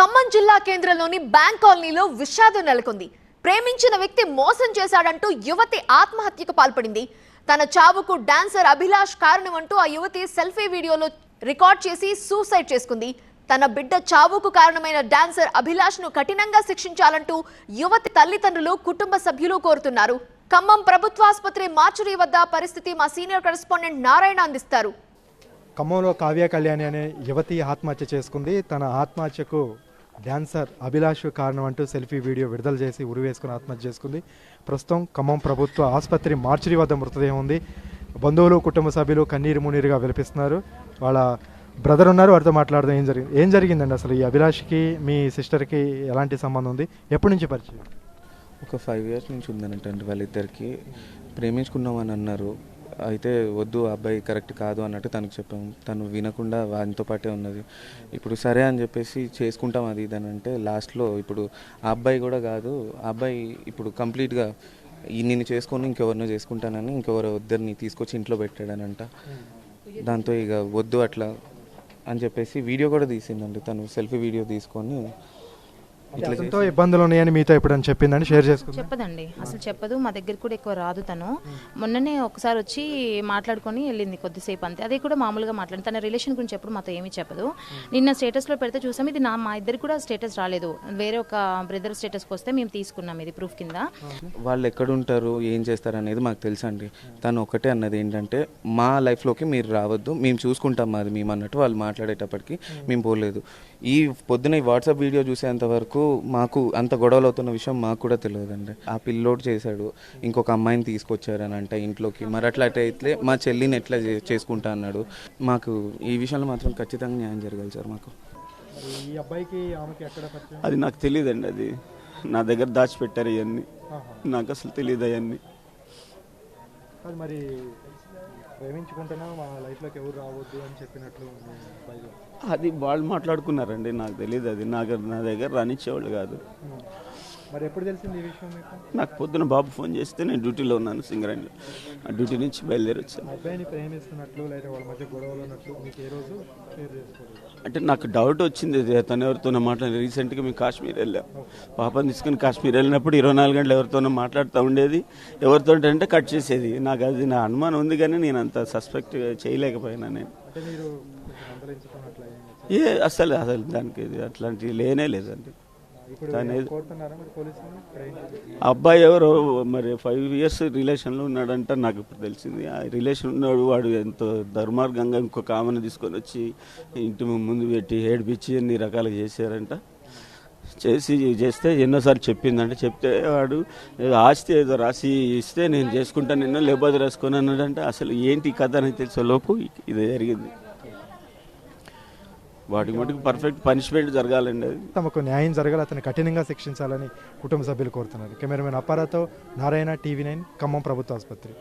ఖమ్మం జిల్లా కేంద్రంలోని బ్యాంక్ కాలనీలో విషాదం నెలకొంది. ప్రేమించిన వ్యక్తి మోసం చేశాడంటూ యువతి ఆత్మహత్యకు పాల్పడింది. తన చావుకు డాన్సర్ అభిలాష్ కారణమంటూ ఆ యువతి సెల్ఫీ వీడియోలో రికార్డ్ చేసి సూసైడ్ చేసుకుంది. తన బిడ్డ చావుకు కారణమైన డాన్సర్ అభిలాష్ను కఠినంగా శిక్షించాలంటూ యువతి తల్లిదండ్రులు కుటుంబ సభ్యులు కోరుతున్నారు. ఖమ్మం ప్రభుత్వాసుపత్రి మార్చురీ వద్ద పరిస్థితి మా సీనియర్ కరెస్పాండెంట్ నారాయణ అందిస్తారు. ఖమ్మంలో కావ్య కళ్యాణి అనే యువతి ఆత్మహత్య చేసుకుంది. తన ఆత్మహత్యకు డాన్సర్ అభిలాష్ కారణం అంటూ సెల్ఫీ వీడియో విడుదల చేసి ఉరివేసుకుని ఆత్మహత్య చేసుకుంది. ప్రస్తుతం ఖమ్మం ప్రభుత్వ ఆసుపత్రి మార్చిరి వద్ద మృతదేహం ఉంది. బంధువులు కుటుంబ సభ్యులు కన్నీరు మున్నీరుగా విలపిస్తున్నారు. వాళ్ళ బ్రదర్ ఉన్నారు వారితో మాట్లాడదాం. ఏం జరిగింది? ఏం జరిగిందండి అసలు? ఈ అభిలాష్కి మీ సిస్టర్కి ఎలాంటి సంబంధం ఉంది? ఎప్పటి నుంచి పరిచయం? ఒక ఫైవ్ ఇయర్స్ నుంచి ఉందనంటే వాళ్ళిద్దరికి. ప్రేమించుకున్నామని అన్నారు. అయితే వద్దు ఆ అబ్బాయి కరెక్ట్ కాదు అన్నట్టు తనకు చెప్పాము తను వినకుండా వానితో పాటే ఉన్నది. ఇప్పుడు సరే అని చెప్పేసి చేసుకుంటాం అది ఇది అని అంటే లాస్ట్లో ఇప్పుడు ఆ అబ్బాయి కూడా కాదు ఆ అబ్బాయి ఇప్పుడు కంప్లీట్గా నేను నిన్ను చేసుకొని ఇంకెవరినో చేసుకుంటానని ఇంకెవరో ఇద్దరిని తీసుకొచ్చి ఇంట్లో పెట్టాడనంట. దాంతో ఇక వద్దు అట్లా అని చెప్పేసి వీడియో కూడా తీసిందండి తను సెల్ఫీ వీడియో తీసుకొని. అతనితో ఇబ్బందులు ఉన్నాయని మీతో ఎప్పుడని చెప్పిందని షేర్ చేసుకుందాం చెప్పదండి. అసలు చెప్పదు మా దగ్గరికి కూడా ఎక్కువ రాదు తను. మొన్ననే ఒకసారి వచ్చి మాట్లాడుకొని వెళ్ళింది కొద్దిసేపు అంతే. అది కూడా మామూలుగా మాట్లాడింది తన రిలేషన్ గురించి ఎప్పుడు మాతో ఏమీ చెప్పదు. నిన్న స్టేటస్లో పెడితే చూసాం ఇది నా మా ఇద్దరికి కూడా స్టేటస్ రాలేదు. వేరే ఒక బ్రదర్ స్టేటస్కి వస్తే మేము తీసుకున్నాం ఇది ప్రూఫ్ కింద. వాళ్ళు ఎక్కడ ఉంటారు ఏం చేస్తారు అనేది మాకు తెలుసు అండి. తను ఒకటే అన్నది ఏంటంటే మా లైఫ్లోకి మీరు రావద్దు మేము చూసుకుంటాం మాది మేము అన్నట్టు వాళ్ళు మాట్లాడేటప్పటికి మేము. పోలేదు. ఈ పొద్దున ఈ వాట్సాప్ వీడియో చూసేంత వరకు మాకు అంత గొడవలు అవుతున్న విషయం మాకు కూడా తెలియదండి. ఆ పిల్లోడు చేశాడు ఇంకొక అమ్మాయిని తీసుకొచ్చారని అంటే ఇంట్లోకి. మరి అట్లా అయితే మా చెల్లిని ఎట్లా చేసుకుంటా అన్నాడు. మాకు ఈ విషయంలో మాత్రం ఖచ్చితంగా న్యాయం జరగాలి సార్ మాకు. మరి ఈ అబ్బాయికి ఆమెకి ఎక్కడ పరిచయం? అది నాకు తెలియదండి అది. నా దగ్గర దాచిపెట్టారు ఇవన్నీ. నాకు అసలు తెలియదు అవన్నీ. అది మరి ప్రేమించుకుంటున్నా మా లైఫ్లోకి ఎవరు రావద్దు అని చెప్పినట్లు అది వాళ్ళు మాట్లాడుకున్నారండి నాకు తెలియదు అది నాకు నా దగ్గర రానిచ్చేవాళ్ళు కాదు. మరి ఎప్పుడు తెలిసింది ఈ విషయం మీకు? నాకు పొద్దున బాబు ఫోన్ చేస్తే నేను డ్యూటీలో ఉన్నాను సింగరేణిలో ఆ డ్యూటీ నుంచి బయలుదేరి వచ్చాను అబ్బాయిని ప్రేమిస్తున్నట్లు లేదా వాళ్ళ మధ్య గొడవలు ఉన్నట్లు మీకు ఏ రోజు అంటే నాకు డౌట్ వచ్చింది తను ఎవరితోనో మాట్లాడి రీసెంట్గా మేము కాశ్మీర్ వెళ్ళాం. పాపని తీసుకుని కాశ్మీర్ వెళ్ళినప్పుడు ఇరవై నాలుగు గంటలు ఎవరితోనో మాట్లాడుతూ ఉండేది. ఎవరితో అంటే కట్ చేసేది. నాకు అది నా అనుమానం ఉంది కానీ నేను అంత సస్పెక్ట్ చేయలేకపోయినా నేను. ఏం అసలు అసలు దానికి అట్లాంటివి లేనే లేదండి. దాని అబ్బాయి ఎవరో? మరి ఫైవ్ ఇయర్స్ రిలేషన్లో ఉన్నాడంట నాకు ఇప్పుడు తెలిసింది. ఆ రిలేషన్ ఉన్నాడు వాడు ఎంతో ధర్మార్గంగా ఇంకొక ఆమెను తీసుకొని వచ్చి ఇంటి ముందు పెట్టి ఏడిపించి అన్ని రకాలుగా చేశారంట. చేసి చేస్తే ఎన్నోసార్లు చెప్పిందంట. చెప్తే వాడు ఏదో ఆస్తి ఏదో రాసి ఇస్తే నేను చేసుకుంటాను నిన్న లేకపోతే రాసుకొని అన్నాడంటే అసలు ఏంటి కథ అని తెలిసే లోపు ఇది జరిగింది. వాటికి మటుకు పర్ఫెక్ట్ పనిష్మెంట్ జరగాలండి అది. తమకు న్యాయం జరగాలి అతను కఠినంగా శిక్షించాలని కుటుంబ సభ్యులు కోరుతున్నారు. కెమెరామెన్ అప్పారాతో నారాయణ టీవీ నైన్ ఖమ్మం ప్రభుత్వ ఆసుపత్రి.